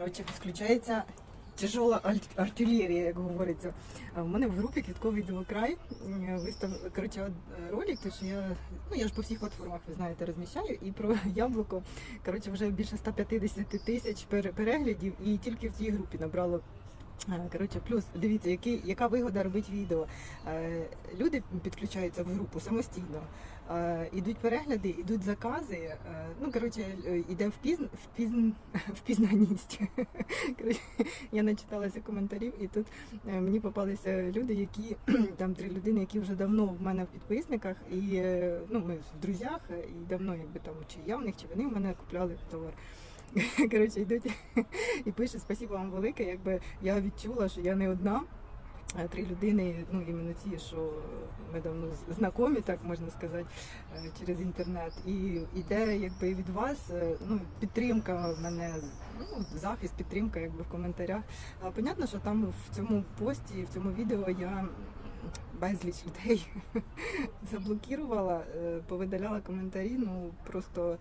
Коротше, включається тяжола артилерія, як говориться. В мене в групі квітковий Дивокрай вистав коротше, от, ролик, то що я ну я ж по всіх платформах, ви знаєте, розміщаю. І про яблуко коротше, вже більше 150 тисяч пере- переглядів, і тільки в цій групі набрало. Е, Коротше, плюс дивіться, який, яка вигода робити відео. Е, Люди підключаються в групу самостійно. Е, Ідуть перегляди, ідуть закази. Ну коротше, е, іде впізн, впізн, впізнаність. Коротше, я начиталася коментарів, і тут мені попалися люди, які там три людини, які вже давно в мене в підписниках, і ну ми в друзях, і давно, якби там чи я в них, чи вони в мене купляли товар. Коротше, йдуть і пишуть спасибо вам велике. Якби я відчула, що я не одна. Три людини, ну іменно ті, що ми давно знайомі, так можна сказати, е, через інтернет. І іде якби від вас е, ну, підтримка в мене, ну, захист, підтримка якби в коментарях. А, понятно, що там в цьому пості, в цьому відео я безліч людей заблокувала, е, повидаляла коментарі. Ну просто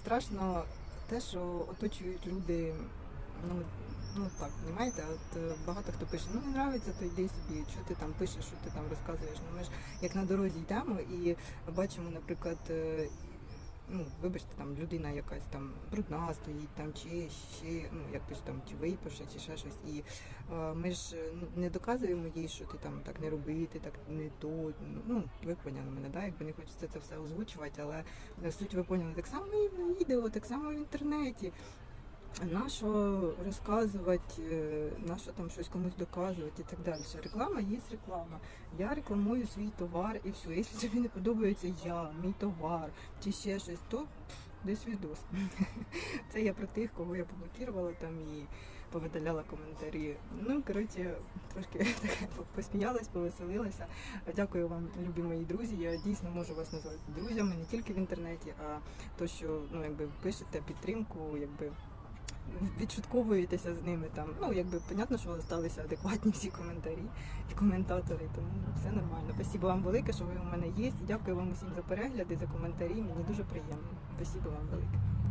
страшно те, що оточують люди. Ну, ну так, розумієте, от е, багато хто пише, ну не нравиться, то йди собі, що ти там пишеш, що ти там розказуєш. Ну ми ж як на дорозі йдемо і бачимо, наприклад, е, ну, вибачте, там людина якась там брудна стоїть, там чи ще ну якось там чи випивши, чи ще щось. І е, ми ж е, ну, не доказуємо їй, що ти там так не робити, так не то. Ну ви поняли мене, да? якби не хочеться це все озвучувати, але суть ви поняли так само і в відео, так само в інтернеті. Нащо розказувати, е, нащо там щось комусь доказувати і так далі. Реклама є реклама. Я рекламую свій товар і все. Якщо тобі не подобається я, мій товар чи ще щось, то десь відос. Це я про тих, кого я поблокувала там і повидаляла коментарі. Ну, коротше, трошки посміялась, повеселилася. Дякую вам, любі мої друзі. Я дійсно можу вас назвати друзями не тільки в інтернеті, а то, що ну якби пишете підтримку, якби відшутковуєтеся з ними там. Ну, якби понятно, що залишилися адекватні всі коментарі і коментатори, тому все нормально. Спасибо вам велике, що ви у мене є. Дякую вам усім за перегляди, за коментарі. Мені дуже приємно. Спасибо вам велике.